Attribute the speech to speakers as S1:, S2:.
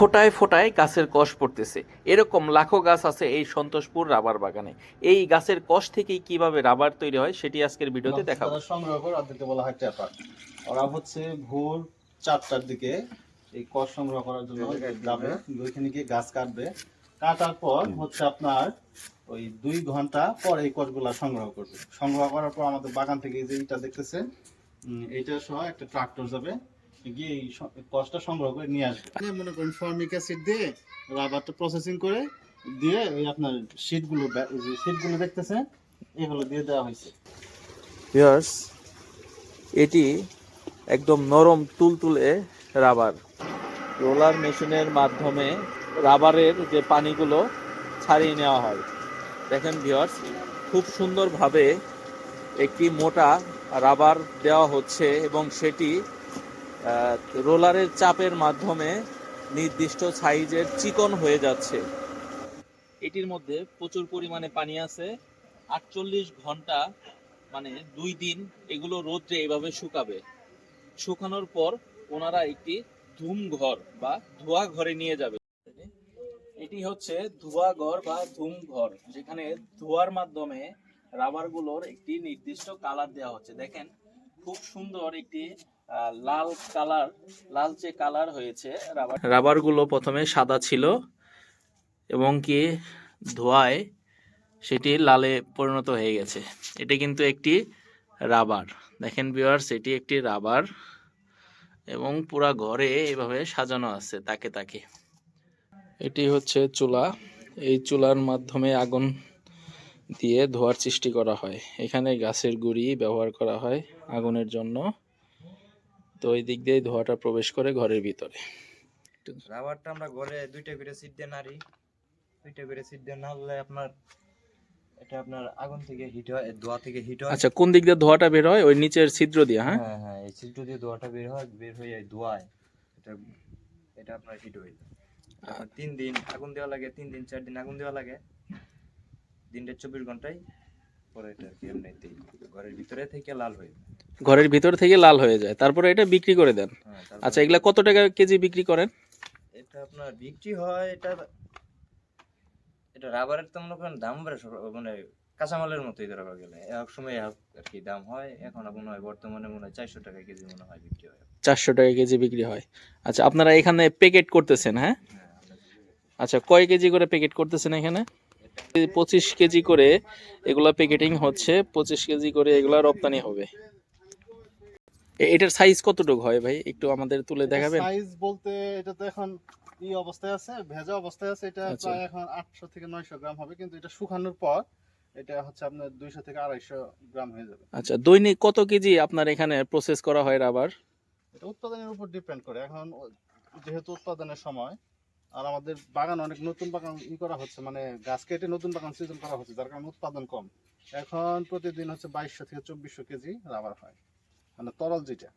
S1: ফোটায় ফোটায় গাছের কষ পড়তেছে। এরকম লাখো গাছ আছে এই সন্তোষপুর রাবার বাগানে। এই গাছের কষ থেকেই কীভাবে রাবার তৈরি হয় সেটি আজকের ভিডিওতে দেখাবো।
S2: সংগ্রহ করে ওদেরকে বলা হয় ট্যাপার ওরা হচ্ছে ভোর চারটার দিকে এই কষ সংগ্রহ করার জন্য যাবে ওইখানে গিয়ে গাছ কাটবে। কাটার পর হচ্ছে আপনার ওই দুই ঘণ্টা পর এই কষগুলা সংগ্রহ করবে। সংগ্রহ করার পর আমাদের বাগান থেকে যে এইটা দেখতেছেন উম, এইটা সহ একটা ট্রাক্টর যাবে। গিয়ে এই স- সংগ্রহ করে নিয়ে আসবে। মানে মনে করেন ফর্মিক অ্যাসিড দিয়ে রাবারটা প্রসেসিং করে দিয়ে ওই আপনার শীটগুলো শীটগুলো দেখতেছেন এগুলো দিয়ে দেওয়া হয়েছে।
S1: ভিউয়ার্স এটি একদম নরম তুলতুলে রাবার রোলার মেশিনের মাধ্যমে রাবারের যে পানিগুলো ছাড়িয়ে নেওয়া হয়। দেখেন ভিউয়ার্স খুব সুন্দরভাবে একটি মোটা রাবার দেওয়া হচ্ছে এবং সেটি রোলারের চাপের মাধ্যমে নির্দিষ্ট সাইজের চিকন হয়ে যাচ্ছে। এটির মধ্যে প্রচুর পরিমাণে পানি আছে। আটচল্লিশ ঘণ্টা মানে দুই দিন এগুলো রোদ্রে এভাবে শুকাবে। শুকানোর পর ওনারা একটি ধুম ঘর বা ধোয়া ঘরে নিয়ে যাবে। এটি হচ্ছে ধোয়া ঘর বা ধুম ঘর যেখানে ধোয়ার মাধ্যমে রাবারগুলোর একটি নির্দিষ্ট কালার দেওয়া হচ্ছে। দেখেন, খুব সুন্দর একটি লাল কালার লালচে কালার হয়েছে, রাবার রাবারগুলো প্রথমে সাদা ছিল এবং কি ধোয়ায় সেটি লালে পরিণত হয়ে গেছে। এটি কিন্তু একটি রাবার। দেখেন ভিউয়ার্স এটি একটি রাবার এবং পুরা ঘরে এভাবে সাজানো আছে তাকে তাকে। এটি হচ্ছে চুলা। এই চুলার মাধ্যমে আগুন দিয়ে ধোয়ার সৃষ্টি করা হয়। এখানে গাছের গুঁড়ি ব্যবহার করা হয় আগুনের জন্য। তো ওই দিক দিয়ে ধোঁয়াটা প্রবেশ করে ঘরের ভিতরে।
S3: রাবারটা আমরা ঘরে দুইটা করে সিট দিয়ে নাড়ি। দুইটা করে সিট দিয়ে নাড়লে আপনার এটা আপনার আগুন থেকে হিট হয় ধোয়া থেকে হিট হয়।
S1: আচ্ছা কোন দিক দিয়ে ধোঁয়াটা বের হয়? ওই নিচের ছিদ্র দিয়ে হ্যাঁ?
S3: হ্যাঁ হ্যাঁ এই ছিদ্র দিয়ে ধোয়াটা বের হয় বের হয়ে ধোয়ায় এটা এটা আপনার হিট হয়ে তিন দিন আগুন দেওয়া লাগে তিন দিন চার দিন আগুন দেওয়া লাগে। দিনটা চব্বিশ ঘন্টায় পরে এটা আর কি এমনিতেই ঘরের ভিতরে থেকে লাল হয়ে যায়।
S1: ঘরের ভিতর থেকে লাল হয়ে যায়। তারপরে এটা বিক্রি করে দেন।
S3: হ্যাঁ তারপরে
S1: আচ্ছা এগুলা কত টাকা কেজি বিক্রি করেন?
S3: এটা আপনার বিক্রি হয় এটা এটা রাবারের তো মনে করেন দাম বেড়ে সব- মানে কাঁচামালের মতোই ধরা গেলে। এক সময় এক- আর কি দাম হয় এখন মনে হয় বর্তমানে মনে হয় চারশো টাকা কেজি মনে হয় বিক্রি হয়।
S1: চারশো টাকা কেজি বিক্রি হয়। আচ্ছা আপনারা এখানে প্যাকেট করতেছেন হ্যাঁ?
S3: হ্যাঁ
S1: আচ্ছা কয় কেজি করে প্যাকেট করতেছেন এখানে? পঁচিশ কেজি করে এগুলা প্যাকেটিং হচ্ছে পঁচিশ কেজি করে এগুলা রপ্তানি হবে। এটার সাইজ কতটুকু হয় ভাই? একটু আমাদের তুলে দেখাবেন?
S2: সাইজ বলতে এটা তো এখন ই অবস্থায় আছে ভেজা অবস্থায় আছে এটা
S1: আচ্ছা।
S2: প্রায় এখন আটশো থেকে নয়শো গ্রাম হবে কিন্তু এটা শুকানোর পর এটা হচ্ছে আপনার দুইশো থেকে আড়াইশো গ্রাম হয়ে যাবে।
S1: আচ্ছা দৈনিক কত কেজি আপনার এখানে প্রসেস করা হয় রাবার
S2: এটা উৎপাদনের উপর ডিপেন্ড করে এখন যেহেতু উৎপাদনের সময় আর আমাদের বাগান অনেক নতুন বাগান ই করা হচ্ছে মানে গাছ কেটে নতুন বাগান সৃজন করা হচ্ছে, যার কারণে উৎপাদন কম। এখন প্রতিদিন হচ্ছে বাইশশো থেকে চব্বিশশো কেজি রাবার হয় মানে তরল যেটা।